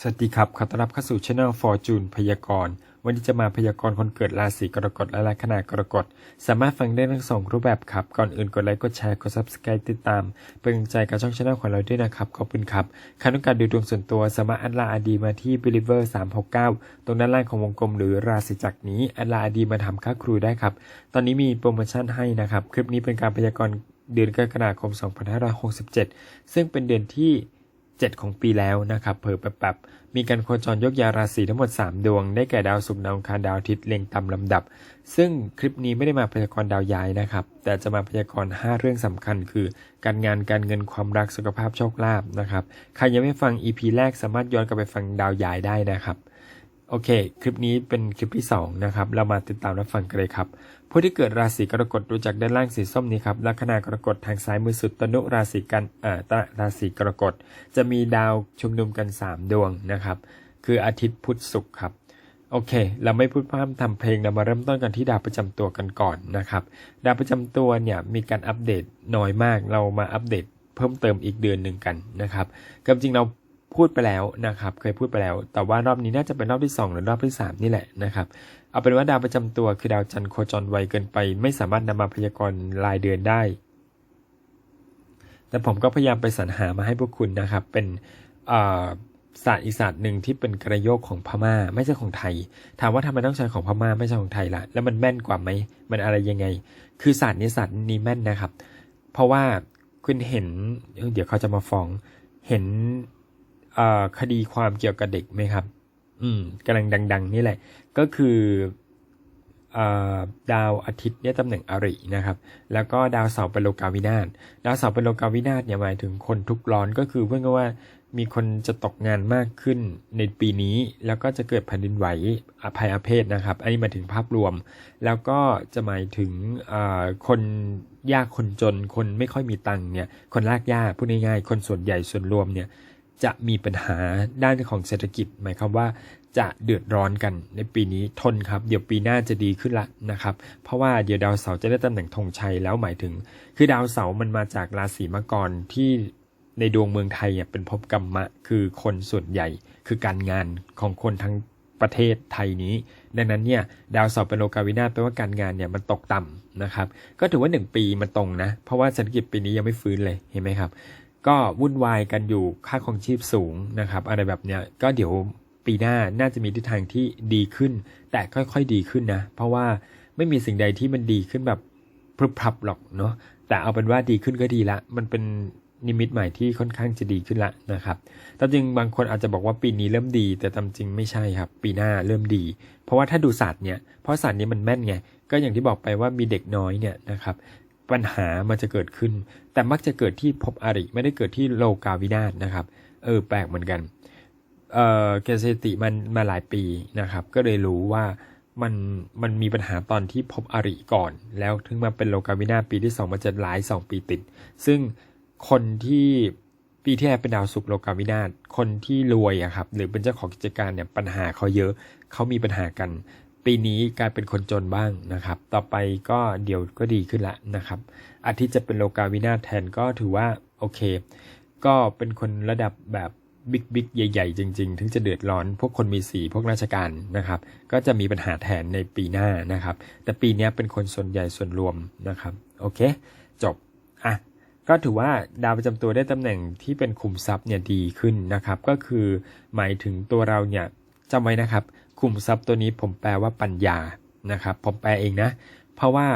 สวัสดีครับ ขอต้อนรับเข้าสู่ช anel Fortune พยากรณ์ วันนี้จะมาพยากรณ์คนเกิดราศีกรกฎและลัคนากรกฎ สามารถฟังได้ทั้งสองรูปแบบครับ ก่อนอื่นกดไลค์ กดแชร์ กด subscribe ติดตาม เป็นกำลังใจกับช่องช anel ของเราด้วยนะครับ ขอบคุณครับใครต้องการดูดวงส่วนตัว สามารถอัดลาอดีมาที่ believer 369 ตรงด้านล่างของวงกลมหรือราศีจักรนี้ อัดลาอดีมาทำค่าครูได้ครับ ตอนนี้มีโปรโมชั่นให้นะครับ คลิปนี้เป็นการพยากรณ์เดือนกรกฎาคม 2567 ซึ่งเป็นเดือนที่ 7 ของปีแล้วนะครับเผอแบบๆมีการโคจรยกยาราศีทั้งหมด 3 ดวง ได้แก่ดาวศุกร์ดาวคารดาวอาทิตย์เล็งตามลำดับ ซึ่งคลิปนี้ไม่ได้มาพยากรณ์ดาวย้ายนะครับ แต่จะมาพยากรณ์ 5 เรื่องสำคัญ คือ การงานการเงินความรักสุขภาพโชคลาภนะครับใครยังไม่ฟัง EP แรกสามารถย้อนกลับไปฟังดาวย้ายได้นะครับ โอเค คลิปนี้เป็นคลิปที่ 2 นะครับ เรามาติดตามรับฟังกันเลยครับ ผู้ที่เกิดราศีกรกฎดูจากด้านล่างสีส้มนี้ครับ ลัคนากรกฎทางซ้ายมือสุดตนุราศีกันเอ่อตะราศีกรกฎจะมีดาวชุมนุมกัน 3 ดวงนะครับ คืออาทิตย์พุธศุกร์ครับ โอเค เราไม่พูดพร่ำทำเพลง เรามาเริ่มต้นกันที่ดาวประจำตัวกันก่อนนะครับ ดาวประจำตัวเนี่ยมีการอัปเดตน้อยมาก เรามาอัปเดตเพิ่มเติมอีกเดือนหนึ่งกันนะครับความจริงเรา พูดไปแล้วนะครับ เคยพูดไปแล้ว แต่ว่ารอบนี้น่าจะเป็นรอบที่ 2 หรือรอบที่ 3 นี่แหละนะครับ เอาเป็นว่าดาวประจำตัวคือดาวจันทร์โคจรไวเกินไป ไม่สามารถนำมาพยากรณ์รายเดือนได้ แต่ผมก็พยายามไปสรรหามาให้พวกคุณนะครับ เป็นศาสตร์อีกศาสตร์หนึ่งที่เป็นกระโยกของพม่า ไม่ใช่ของไทย ถามว่าทำไมต้องใช้ของพม่าไม่ใช่ของไทยล่ะ แล้วมันแม่นกว่าไหม มันอะไรยังไง คือศาสตร์นี้ศาสตร์นี้แม่นนะครับ เพราะว่าคุณเห็น เดี๋ยวเขาจะมาฟ้อง เห็น คดีความเกี่ยวกับเด็กไหมครับ อืมกำลังดัง ๆ นี่แหละ ก็คือเอ่อดาวอาทิตย์เนี่ยตำแหน่งอรินะครับ แล้วก็ดาวเสาร์เป็นโลกาวินาศ ดาวเสาร์เป็นโลกาวินาศเนี่ยหมายถึงคนทุกข์ร้อนก็คือเพื่อนก็ว่ามีคนจะตกงานมากขึ้นในปีนี้ แล้วก็จะเกิดแผ่นดินไหวอภัยอาเพศนะครับ อันนี้หมายถึงภาพรวม แล้วก็จะหมายถึงเอ่อคนยากคนจน คนไม่ค่อยมีตังค์เนี่ย คนลากยากพูดง่ายๆ คนส่วนใหญ่ส่วนรวมเนี่ย จะมีปัญหาด้านของเศรษฐกิจ หมายความว่าจะเดือดร้อนกันในปีนี้ทนครับ เดี๋ยวปีหน้าจะดีขึ้นละนะครับ เพราะว่าเดี๋ยวดาวเสาร์จะได้ตำแหน่งธงชัยแล้วหมายถึง คือดาวเสาร์มันมาจากราศีมังกรที่ในดวงเมืองไทยอะเป็นภพกรรมะ คือคนส่วนใหญ่ คือการงานของคนทั้งประเทศไทยนี้ ดังนั้นเนี่ยดาวเสาร์เป็นโลกาวินาศแปลว่าการงานเนี่ยมันตกต่ำนะครับ ก็ถือว่า 1 ปีมันตรงนะ เพราะว่าเศรษฐกิจปีนี้ยังไม่ฟื้นเลยเห็นไหมครับ ก็วุ่นวายกันอยู่ค่าครองชีพสูงนะครับ อะไรแบบเนี้ยก็เดี๋ยวปีหน้าน่าจะมีทิศทางที่ดีขึ้น แต่ค่อยๆดีขึ้นนะ เพราะว่าไม่มีสิ่งใดที่มันดีขึ้นแบบพรึบพรับหรอกเนาะแต่เอาเป็นว่าดีขึ้นก็ดีละ มันเป็นนิมิตใหม่ที่ค่อนข้างจะดีขึ้นละนะครับตามจริงบางคนอาจจะบอกว่าปีนี้เริ่มดี แต่ตามจริงไม่ใช่ครับ ปีหน้าเริ่มดี เพราะว่าถ้าดูศาสตร์เนี่ย เพราะศาสตร์นี้มันแม่นไง ก็อย่างที่บอกไปว่ามีเด็กน้อยเนี่ยนะครับ ปัญหามันจะเกิดขึ้น แต่มักจะเกิดที่ภพอริไม่ได้เกิดที่โลกาวินาศนะครับเออแปลกเหมือนกันเอ่อเกษติมันมาหลายปีนะครับ ก็เลยรู้ว่ามันมันมีปัญหาตอนที่พบอริก่อน แล้วถึงมาเป็นโลกาวินาศปีที่สองมันจะหลายสองปีติด ซึ่งคนที่ปีที่แล้วเป็นดาวศุกโลกาวินาศคนที่รวยอะครับหรือเป็นเจ้าของกิจการเนี่ยปัญหาเขาเยอะเขามีปัญหากัน ปีนี้กลายเป็นคนจนบ้างนะครับ ต่อไปก็เดี๋ยวก็ดีขึ้นละนะครับ อาทิตย์จะเป็นโลกาวินาแทนก็ถือว่าโอเค ก็เป็นคนระดับแบบบิ๊กบิ๊กใหญ่ ๆ จริง ๆ ถึงจะเดือดร้อน พวกคนมีสีพวกราชการนะครับ ก็จะมีปัญหาแทนในปีหน้านะครับ แต่ปีนี้เป็นคนส่วนใหญ่ส่วนรวมนะครับ โอเค จบ อะ ก็ถือว่าดาวประจำตัวได้ตำแหน่งที่เป็นคุมทรัพย์เนี่ยดีขึ้นนะครับ ก็คือหมายถึงตัวเราเนี่ยจำไว้นะครับ คุมทรัพย์ตัวนี้ผมแปลว่าปัญญานะครับ ผมแปลเองนะ เพราะว่า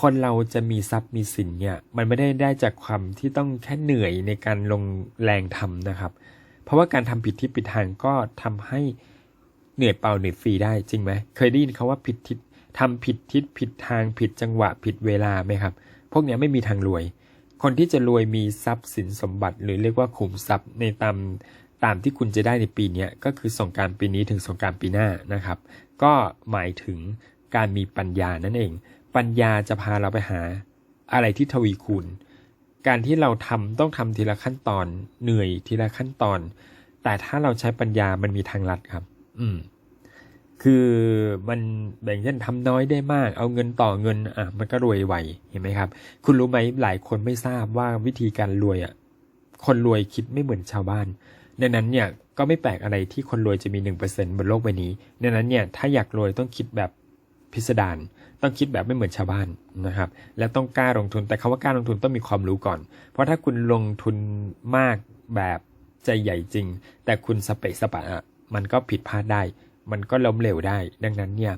คนเราจะมีทรัพย์มีสินเนี่ย มันไม่ได้ได้จากความที่ต้องแค่เหนื่อยในการลงแรงทำนะครับ เพราะว่าการทำผิดที่ผิดทางก็ทำให้เหนื่อยเปล่าเหนื่อยฟรีได้จริงไหมเคยได้ยินเขาว่าผิดทิศทำผิดทิศผิดทางผิดจังหวะผิดเวลาไหมครับ พวกนี้ไม่มีทางรวย คนที่จะรวยมีทรัพย์สินสมบัติ หรือเรียกว่าขุมทรัพย์ในตาม ตามที่คุณจะได้ในปีนี้ก็คือสงการปีนี้ถึงสงการปีหน้านะครับ ก็หมายถึงการมีปัญญานั่นเอง ปัญญาจะพาเราไปหาอะไรที่ทวีคูณ การที่เราทำต้องทำทีละขั้นตอน เหนื่อยทีละขั้นตอน แต่ถ้าเราใช้ปัญญามันมีทางลัดครับ อืม คือมันแบ่งเช่นทำน้อยได้มาก เอาเงินต่อเงิน อะ มันก็รวยไวเห็นไหมครับ คุณรู้ไหมหลายคนไม่ทราบว่าวิธีการรวยอะ คนรวยคิดไม่เหมือนชาวบ้าน ดังนั้นเนี่ยก็ไม่แปลกอะไรที่คนรวยจะมี 1%บนโลกใบนี้ดังนั้นเนี่ยถ้าอยากรวยต้องคิดแบบพิสดารต้องคิดแบบไม่เหมือนชาวบ้านนะครับ และต้องกล้าลงทุน แต่คาว่ากล้าลงทุนต้องมีความรู้ก่อน เพราะถ้าคุณลงทุนมากแบบใจใหญ่จริง แต่คุณสเปะสปะอะมันก็ผิดพลาดได้ มันก็ล้มเหลวได้ ดังนั้นเนี่ย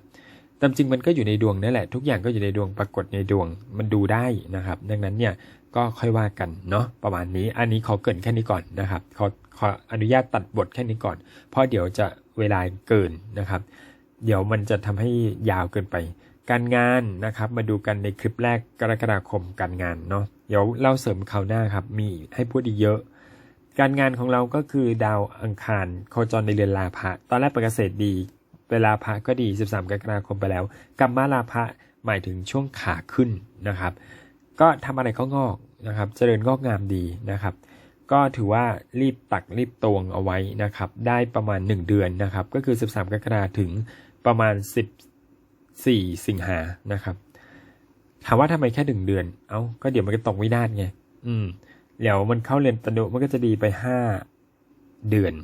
ตามจริงมันก็อยู่ในดวงนั่นแหละ ทุกอย่างก็อยู่ในดวงปรากฏในดวงมันดูได้นะครับ ดังนั้นเนี่ยก็ค่อยว่ากันเนาะประมาณนี้ อันนี้ขอเกินแค่นี้ก่อนนะครับขอ ขออนุญาตตัดบทแค่นี้ก่อน เพราะเดี๋ยวจะเวลาเกินนะครับ เดี๋ยวมันจะทำให้ยาวเกินไป การงานนะครับ มาดูกันในคลิปแรกกรกฎาคมการงานเนาะเดี๋ยวเล่าเสริมคราวหน้าครับ มีให้พูดอีกเยอะ การงานของเราก็คือดาวอังคารโคจรในเรือนลาภะตอนแรกเป็นเกษตรดีเวลาพระก็ดี 13 กรกฎาคมไปแล้วกรรมมาลาภะหมายถึงช่วงขาขึ้นนะครับ ก็ทำอะไรก็งอกนะครับ เจริญงอกงามดีนะครับ ก็ถือว่ารีบตักรีบตวงเอาไว้นะครับ ได้ประมาณ 1 เดือนนะครับ ก็คือ 13 กรกฎาคมถึงประมาณ 14 สิงหานะครับ ถามว่าทำไมแค่หนึ่งเดือน เอา้า ก็เดี๋ยวมันก็ตกวินาศไง อืม เดี๋ยวมันเข้าเรียนตนุมันก็จะดีไปห้าเดือน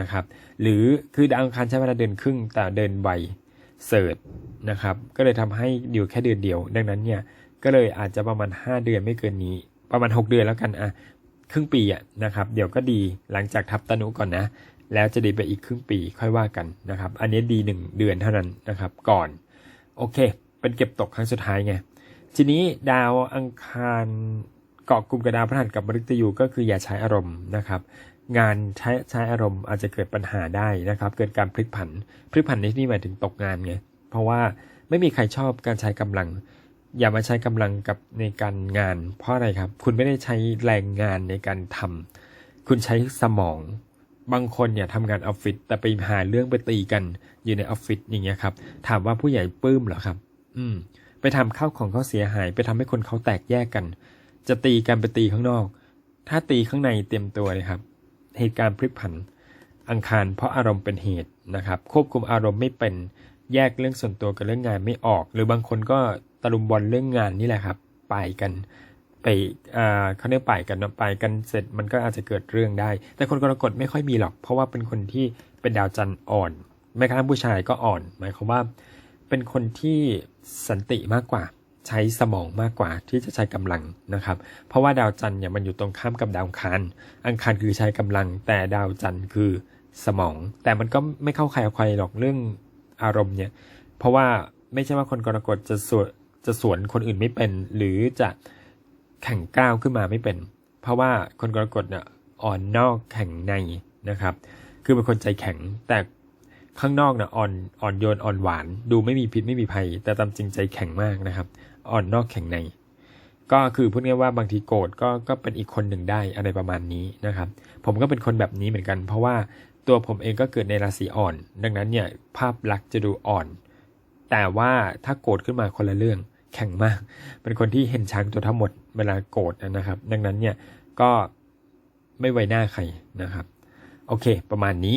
นะครับ หรือคือดาวอังคารใช้เวลาเดือนครึ่งแต่เดินไวเสิร์ชนะครับ ก็เลยทำให้อยู่แค่เดือนเดียว ดังนั้นเนี่ย ก็เลยอาจจะประมาณ 5 เดือนไม่เกินนี้ ประมาณ 6 เดือนแล้วกัน อะ ครึ่งปีอะนะครับ เดี๋ยวก็ดีหลังจากทับตนุก่อนนะ แล้วจะดีไปอีกครึ่งปีค่อยว่ากันนะครับ อันนี้ดี1เดือนเท่านั้นนะครับ ก่อน โอเค เป็นเก็บตกครั้งสุดท้ายไงทีนี้ดาวอังคารเกาะกลุ่มกับดาวพฤหัสกับมฤตยูก็คืออย่าใช้อารมณ์นะครับ งานใช้ใช้อารมณ์อาจจะเกิดปัญหาได้นะครับ เกิดการพลิกผันพลิกผันในที่นี้หมายถึงตกงานไงเพราะว่าไม่มีใครชอบการใช้กำลัง อย่ามาใช้กำลังกับในการงาน เพราะอะไรครับ คุณไม่ได้ใช้แรงงานในการทำคุณใช้สมอง บางคนเนี่ยทำงานออฟฟิศแต่ไปหาเรื่องไปตีกันอยู่ในออฟฟิศอย่างเงี้ยครับ ถามว่าผู้ใหญ่ปลื้มเหรอครับ อืม ไปทำข้าวของเขาเสียหาย ไปทำให้คนเขาแตกแยกกัน จะตีกันไปตีข้างนอก ถ้าตีข้างในเตรียมตัวเลยครับ เหตุการณ์พลิกผัน อังคารเพราะอารมณ์เป็นเหตุนะครับ ควบคุมอารมณ์ไม่เป็นแยกเรื่องส่วนตัวกับเรื่องงานไม่ออก หรือบางคนก็ ตะลุมบอลเรื่องงานนี่แหละครับไปกันไปเขาเรียกไปกันไปกันเสร็จมันก็อาจจะเกิดเรื่องได้ แต่คนกรกฎไม่ค่อยมีหรอก เพราะว่าเป็นคนที่เป็นดาวจันทร์อ่อนแม้กระทั่งผู้ชายก็อ่อน หมายความว่า เป็นคนที่สันติมากกว่า ใช้สมองมากกว่าที่จะใช้กำลังนะครับ เพราะว่าดาวจันทร์เนี่ยมันอยู่ตรงข้ามกับดาวอังคารอังคารคือใช้กำลัง แต่ดาวจันทร์คือสมอง แต่มันก็ไม่เข้าใครเอาใครหรอกเรื่องอารมณ์เนี่ย เพราะว่าไม่ใช่ว่าคนกรกฎจะสวน จะสวนคนอื่นไม่เป็น หรือจะแข่งก้าวขึ้นมาไม่เป็น เพราะว่าคนกรกฎเนี่ยอ่อนนอกแข็งในนะครับ คือเป็นคนใจแข็งแต่ข้างนอกเนี่ยอ่อนอ่อนโยนอ่อนหวาน ดูไม่มีพิษไม่มีภัย แต่ตามจริงใจแข็งมากนะครับ อ่อนนอกแข็งใน ก็คือพูดง่ายว่าบางทีโกรธก็ก็เป็นอีกคนหนึ่งได้อะไรประมาณนี้นะครับ ผมก็เป็นคนแบบนี้เหมือนกัน เพราะว่าตัวผมเองก็เกิดในราศีอ่อน ดังนั้นเนี่ยภาพลักษณ์จะดูอ่อน แต่ว่าถ้าโกรธขึ้นมาคนละเรื่อง แข็งมาก เป็นคนที่เห็นช้างตัวทั้งหมดเวลาโกรธนะครับ ดังนั้นเนี่ยก็ไม่ไว้หน้าใครนะครับ โอเค ประมาณนี้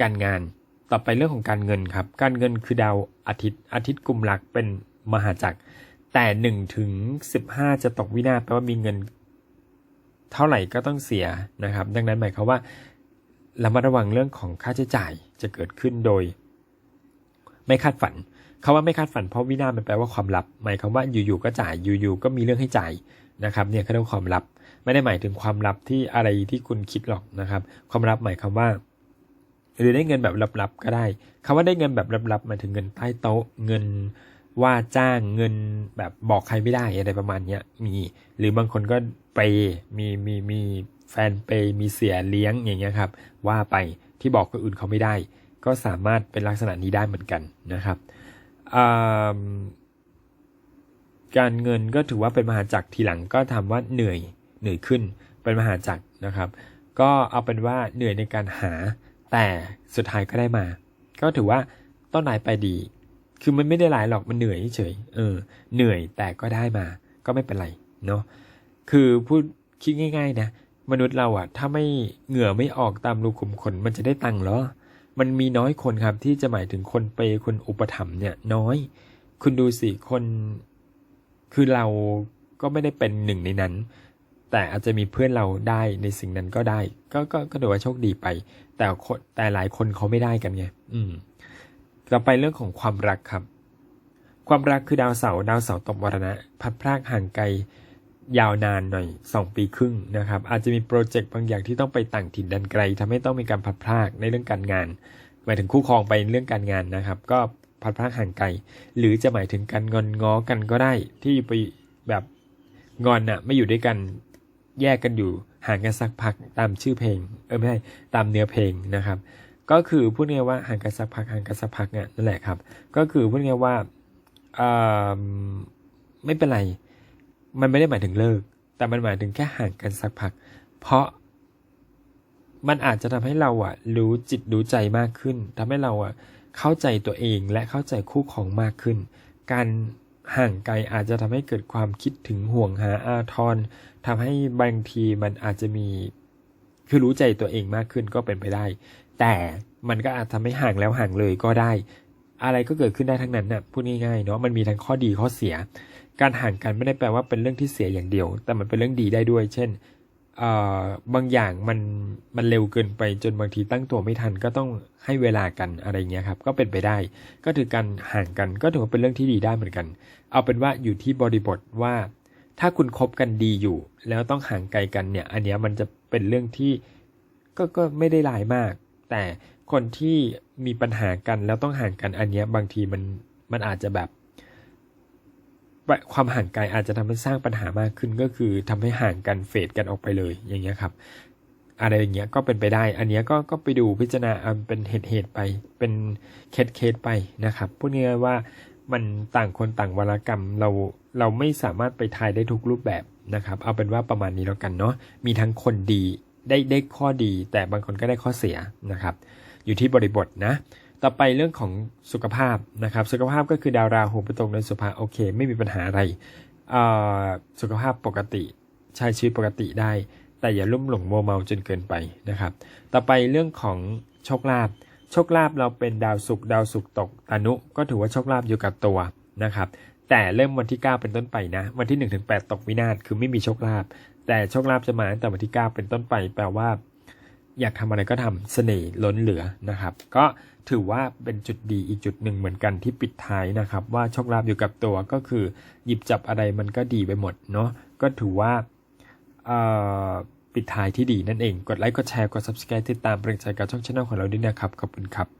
การงานต่อไปเรื่องของการเงินครับ การเงินคือดาวอาทิตย์อาทิตย์กลุ่มหลักเป็นมหาจักร แต่หนึ่งถึงสิบห้าจะตกวินาศแปลว่ามีเงิน เท่าไหร่ก็ต้องเสียนะครับ ดังนั้นหมายความว่าระมัดระวังเรื่องของค่าใช้จ่ายจะเกิดขึ้นโดย ไม่คาดฝันคาว่าไม่คาดฝันเพราะวินาศมันแปลว่าความลับ หมายความว่าอยู่ๆก็จ่ายอยู่ๆก็มีเรื่องให้จ่ายนะครับเนี่ยเขาเรียกว่าความลับ ไม่ได้หมายถึงความลับที่อะไรที่คุณคิดหรอกนะครับ ความลับหมายความว่า หรือได้เงินแบบลับๆก็ได้คำว่าได้เงินแบบลับๆหมายถึงเงินใต้โต๊ะเงินว่าจ้างเงินแบบบอกใครไม่ได้อะไรประมาณเนี้ยมี หรือบางคนก็ไปมีมีมีแฟนเปมีเสียเลี้ยงอย่างเงี้ยครับว่าไปที่บอกคนอื่นเขาไม่ได้ ก็สามารถเป็นลักษณะนี้ได้เหมือนกันนะครับการเงินก็ถือว่าเป็นมหาจักรทีหลังก็ทำว่าเหนื่อยเหนื่อยขึ้นเป็นมหาจักรนะครับ ก็เอาเป็นว่าเหนื่อยในการหา แต่สุดท้ายก็ได้มา ก็ถือว่าต้นนายไปดี คือมันไม่ได้หลายหรอกมันเหนื่อยเฉยเออเหนื่อยแต่ก็ได้มา ก็ไม่เป็นไรเนาะคือพูดคิดง่าย ๆ นะ มนุษย์เราอะถ้าไม่เหงื่อไม่ออกตามรูขุมขนมันจะได้ตังค์หรอ มันมีน้อยคนครับที่จะหมายถึงคนเปย์คนอุปถัมภ์เนี่ยน้อย คุณดูสิคน คือเราก็ไม่ได้เป็นหนึ่งในนั้น แต่อาจจะมีเพื่อนเราได้ในสิ่งนั้นก็ได้ ก็ก็ก็ถือว่าโชคดีไป แต่คนแต่หลายคนเขาไม่ได้กันไงอืมต่อไปเรื่องของความรักครับ ความรักคือดาวเสาร์ดาวเสาร์ตกมรณะพัดพรากห่างไกล ยาวนานหน่อยสองปีครึ่งนะครับ อาจจะมีโปรเจกต์บางอย่างที่ต้องไปต่างถิ่นดันไกลทำให้ต้องมีการพัดพรากในเรื่องการงาน หมายถึงคู่ครองไปเรื่องการงานนะครับ ก็พัดพรากห่างไกล หรือจะหมายถึงการงอนง้อกันก็ได้ ที่ไปแบบงอนน่ะไม่อยู่ด้วยกันแยกกันอยู่ห่างกันสักพักตามชื่อเพลง เออไม่ใช่ตามเนื้อเพลงนะครับ ก็คือพูดง่ายว่าห่างกันสักพักห่างกันสักพักเนี่ยนั่นแหละครับ ก็คือพูดง่ายว่าอ่อไม่เป็นไร มันไม่ได้หมายถึงเลิก แต่มันหมายถึงแค่ห่างกันสักพัก เพราะมันอาจจะทำให้เราอะรู้จิตรู้ใจมากขึ้นทำให้เราอะเข้าใจตัวเองและเข้าใจคู่ของมากขึ้น การห่างไกลอาจจะทำให้เกิดความคิดถึงห่วงหาอาทรทำให้บางทีมันอาจจะมีคือรู้ใจตัวเองมากขึ้นก็เป็นไปได้ แต่มันก็อาจทำให้ห่างแล้วห่างเลยก็ได้ อะไรก็เกิดขึ้นได้ทั้งนั้นน่ะพูดง่ายๆเนาะมันมีทั้งข้อดีข้อเสีย การห่างกันไม่ได้แปลว่าเป็นเรื่องที่เสียอย่างเดียว แต่มันเป็นเรื่องดีได้ด้วย เช่นบางอย่างมันมันเร็วเกินไปจนบางทีตั้งตัวไม่ทันก็ต้องให้เวลากันอะไรเงี้ยครับก็เป็นไปได้ ก็ถือการห่างกันก็ถือว่าเป็นเรื่องที่ดีได้เหมือนกัน เอาเป็นว่าอยู่ที่บริบทว่า ถ้าคุณคบกันดีอยู่ แล้วต้องห่างไกลกันเนี่ย อันเนี้ยมันจะเป็นเรื่องที่ก็ก็ไม่ได้ร้ายมาก แต่คนที่มีปัญหากันแล้วต้องห่างกันอันเนี้ยบางทีมันมันอาจจะแบบ ความห่างไกลอาจจะทำให้สร้างปัญหามากขึ้นก็คือทำให้ห่างกันเฟดกันออกไปเลยอย่างเงี้ยครับ อะไรอย่างเงี้ยก็เป็นไปได้ อันเนี้ยก็ก็ไปดูพิจารณาเอาเป็นเหตุเหตุไปเป็นเคสเคสไปนะครับพูดง่ายๆว่ามันต่างคนต่างวรกรรมเราเราไม่สามารถไปทายได้ทุกรูปแบบนะครับ เอาเป็นว่าประมาณนี้แล้วกันเนาะมีทั้งคนดีได้ได้ข้อดี แต่บางคนก็ได้ข้อเสียนะครับ อยู่ที่บริบทนะ ต่อไปเรื่องของสุขภาพนะครับ สุขภาพก็คือดาวราหูไปตรงในสุภาโอเค ไม่มีปัญหาอะไรสุขภาพปกติใช้ชีวิตปกติได้ แต่อย่าลุ่มหลงโมเมาจนเกินไปนะครับ ต่อไปเรื่องของโชคลาภโชคลาภเราเป็นดาวศุกร์ดาวศุกร์ตกตานุก็ถือว่าโชคลาภอยู่กับตัวนะครับแต่เริ่มวันที่ 9 เป็นต้นไปนะ วันที่1ถึง8ตกวินาศคือไม่มีโชคลาภแต่โชคลาภจะมาตั้งแต่วันที่ 9 เป็นต้นไป แปลว่า อยากทำอะไรก็ทำเสน่ห์ล้นเหลือนะครับ ก็ถือว่าเป็นจุดดีอีกจุดหนึ่งเหมือนกันที่ปิดท้ายนะครับ ว่าโชคลาภอยู่กับตัวก็คือ หยิบจับอะไรมันก็ดีไปหมดเนาะก็ถือว่าปิดท้ายที่ดีนั่นเอง กดไลค์กดแชร์กด subscribe ติดตามเป็นกำลังใจกับช่องช anel ของเราด้วยนะครับขอบคุณครับ